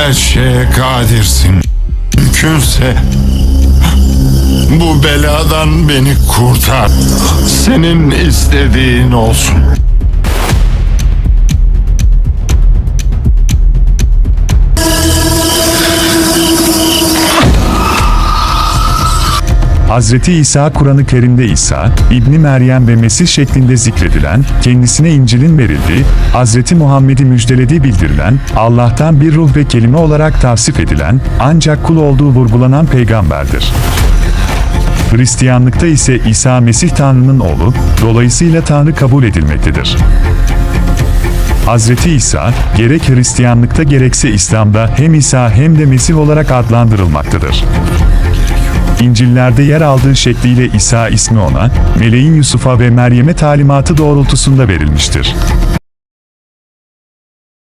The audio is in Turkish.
her şeye kadirsin. Mümkünse bu beladan beni kurtar. Senin istediğin olsun. Hazreti İsa Kur'an-ı Kerim'de İsa, İbni Meryem ve Mesih şeklinde zikredilen, kendisine İncil'in verildiği, Hazreti Muhammed'i müjdelediği bildirilen, Allah'tan bir ruh ve kelime olarak tavsif edilen, ancak kul olduğu vurgulanan peygamberdir. Hristiyanlıkta ise İsa Mesih Tanrı'nın oğlu, dolayısıyla Tanrı kabul edilmektedir. Hazreti İsa, gerek Hristiyanlıkta gerekse İslam'da hem İsa hem de Mesih olarak adlandırılmaktadır. İncil'lerde yer aldığı şekliyle İsa ismi ona, meleğin Yusuf'a ve Meryem'e talimatı doğrultusunda verilmiştir.